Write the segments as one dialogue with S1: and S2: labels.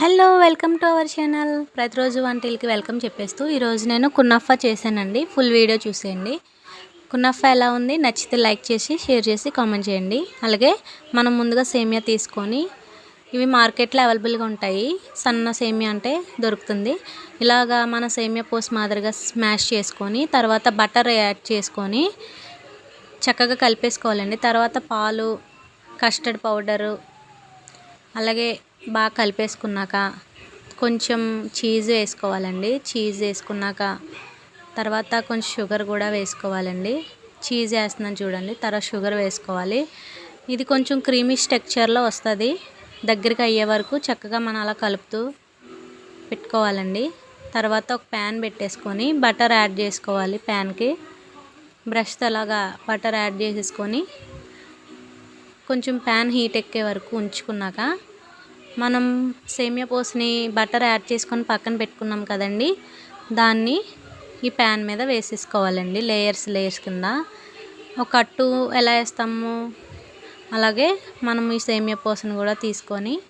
S1: Hello welcome to our channel. ప్రతిరోజు వంటలకి welcome చెప్పేస్తూ ఈరోజు నేను కున్నఫా చేశానండి. ఫుల్ వీడియో చూసేయండి. కున్నఫా ఎలా ఉంది? నచ్చితే లైక్ చేసి షేర్ చేసి కామెంట్ చేయండి. అలాగే మనం ముందుగా సేమియా తీసుకొని ఇవి మార్కెట్లో అవైలబుల్గా ఉంటాయి. సన్న సేమియా అంటే దొరుకుతుంది. ఇలాగా మన సేమియా పోస్ మాదిరిగా స్మాష్ చేసుకొని తర్వాత బటర్ యాడ్ చేసుకొని చక్కగా కలిపేసుకోవాలండి. తర్వాత పాలు కస్టర్డ్ పౌడరు అలాగే బాగా కలిపేసుకున్నాక కొంచెం చీజ్ వేసుకోవాలండి. చీజ్ వేసుకున్నాక తర్వాత కొంచెం షుగర్ కూడా వేసుకోవాలండి. చీజ్ వేస్తున్నాను చూడండి. తర్వాత షుగర్ వేసుకోవాలి. ఇది కొంచెం క్రీమీ స్ట్రక్చర్లో వస్తుంది. దగ్గరికి అయ్యే వరకు చక్కగా మనం అలా కలుపుతూ పెట్టుకోవాలండి. తర్వాత ఒక ప్యాన్ పెట్టేసుకొని బటర్ యాడ్ చేసుకోవాలి ప్యాన్కి. బ్రష్తో అలాగా బటర్ యాడ్ చేసేసుకొని కొంచెం ప్యాన్ హీట్ ఎక్కే వరకు ఉంచుకున్నాక మనం సేమియా పోస్ని బటర్ యాడ్ చేసుకొని పక్కన పెట్టుకున్నాం కదండి. దాన్ని ఈ ప్యాన్ మీద వేసేసుకోవాలండి లేయర్స్ లేయర్స్ కింద. ఒక అట్టు ఎలా వేస్తాము? అలాగే మనం ఈ సేమియా పోసను కూడా తీసుకొని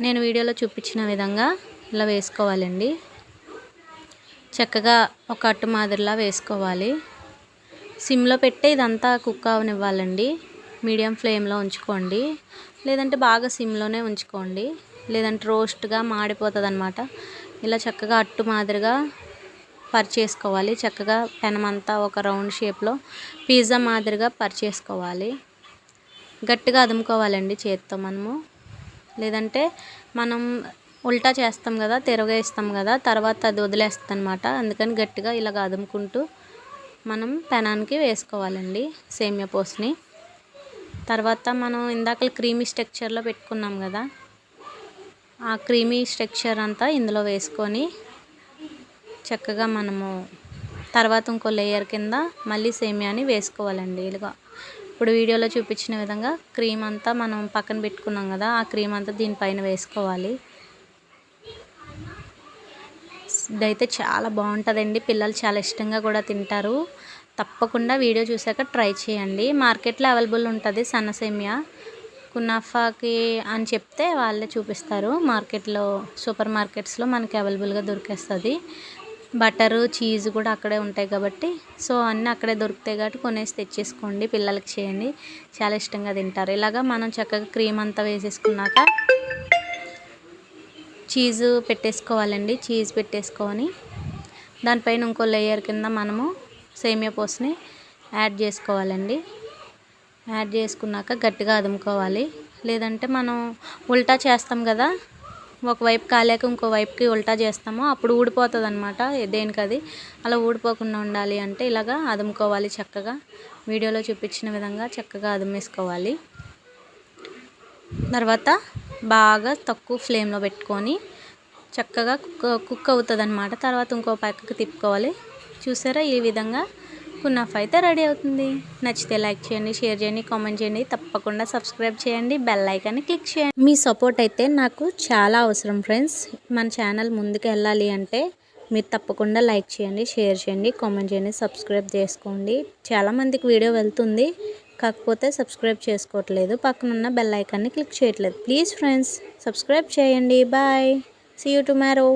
S1: నేను వీడియోలో చూపించిన విధంగా ఇలా వేసుకోవాలండి. చక్కగా ఒక అట్టు మాదిరిలా వేసుకోవాలి. సిమ్లో పెట్టే ఇదంతా కుక్ అవనివ్వాలండి. మీడియం ఫ్లేమ్లో ఉంచుకోండి. లేదంటే బాగా సిమ్లోనే ఉంచుకోండి. లేదంటే రోస్ట్గా మాడిపోతుంది అనమాట ఇలా చక్కగా అట్టు మాదిరిగా పరిచేసుకోవాలి. చక్కగా పెనమంతా ఒక రౌండ్ షేప్లో పిజ్జా మాదిరిగా పరిచేసుకోవాలి. గట్టిగా అదుముకోవాలండి చేత్తో మనము. లేదంటే మనం ఉల్టా చేస్తాం కదా తిరగేస్తాం కదా తర్వాత అది వదిలేస్తుంది అనమాట అందుకని గట్టిగా ఇలాగ అదుముకుంటూ మనం పెనానికి వేసుకోవాలండి సేమియా పోస్ని తర్వాత మనం ఇందాక క్రీమీ స్ట్రక్చర్లో పెట్టుకున్నాం కదా ఆ క్రీమీ స్ట్రక్చర్ అంతా ఇందులో వేసుకొని చక్కగా మనము తర్వాత ఇంకో లేయర్ కింద మళ్ళీ సేమియాని వేసుకోవాలండి. ఇలాగా ఇప్పుడు వీడియోలో చూపించిన విధంగా క్రీమ్ అంతా మనం పక్కన పెట్టుకున్నాం కదా ఆ క్రీమ్ అంతా దీనిపైన వేసుకోవాలి. ఇదైతే చాలా బాగుంటుందండి పిల్లలు చాలా ఇష్టంగా కూడా తింటారు. తప్పకుండా వీడియో చూసాక ట్రై చేయండి. మార్కెట్లో అవైలబుల్ ఉంటుంది సన్నసేమియా. కునాఫాకి అని చెప్తే వాళ్ళే చూపిస్తారు. మార్కెట్లో సూపర్ మార్కెట్స్లో మనకి అవైలబుల్గా దొరికేస్తుంది. బటరు చీజ్ కూడా అక్కడే ఉంటాయి కాబట్టి. సో అన్నీ అక్కడే దొరుకుతాయి కాబట్టి కొనేసి తెచ్చేసుకోండి. పిల్లలకి చేయండి. చాలా ఇష్టంగా తింటారు. ఇలాగా మనం చక్కగా క్రీమ్ అంతా వేసేసుకున్నాక చీజు పెట్టేసుకోవాలండి. చీజ్ పెట్టేసుకొని దానిపైన ఇంకో లేయర్ కింద మనము సేమియా పోస్ని యాడ్ చేసుకోవాలండి. యాడ్ చేసుకున్నాక గట్టిగా అదుముకోవాలి. లేదంటే మనం ఉల్టా చేస్తాం కదా ఒకవైపు కాలేక ఇంకో వైపుకి ఉల్టా చేస్తాము అప్పుడు ఊడిపోతుంది అనమాట దేనికది. అలా ఊడిపోకుండా ఉండాలి అంటే ఇలాగా అదుముకోవాలి చక్కగా. వీడియోలో చూపించిన విధంగా చక్కగా అదుమేసుకోవాలి. తర్వాత బాగా తక్కువ ఫ్లేమ్లో పెట్టుకొని చక్కగా కుక్ కుక్ అవుతుంది అనమాట తర్వాత ఇంకో పక్కకి తిప్పుకోవాలి. చూసారా? ఈ విధంగా కునాఫ్ అయితే రెడీ అవుతుంది. నచ్చితే లైక్ చేయండి షేర్ చేయండి కామెంట్ చేయండి. తప్పకుండా సబ్స్క్రైబ్ చేయండి బెల్ ఐకాన్ని క్లిక్ చేయండి. మీ సపోర్ట్ అయితే నాకు చాలా అవసరం ఫ్రెండ్స్. మన ఛానల్ ముందుకు వెళ్ళాలి అంటే మీరు తప్పకుండా లైక్ చేయండి షేర్ చేయండి కామెంట్ చేయండి సబ్స్క్రైబ్ చేసుకోండి. చాలామందికి వీడియో వెళ్తుంది. కాకపోతే సబ్స్క్రైబ్ చేసుకోవట్లేదు. పక్కనున్న బెల్ ఐకాన్ని క్లిక్ చేయట్లేదు. ప్లీజ్ ఫ్రెండ్స్ సబ్స్క్రైబ్ చేయండి. బాయ్. See you tomorrow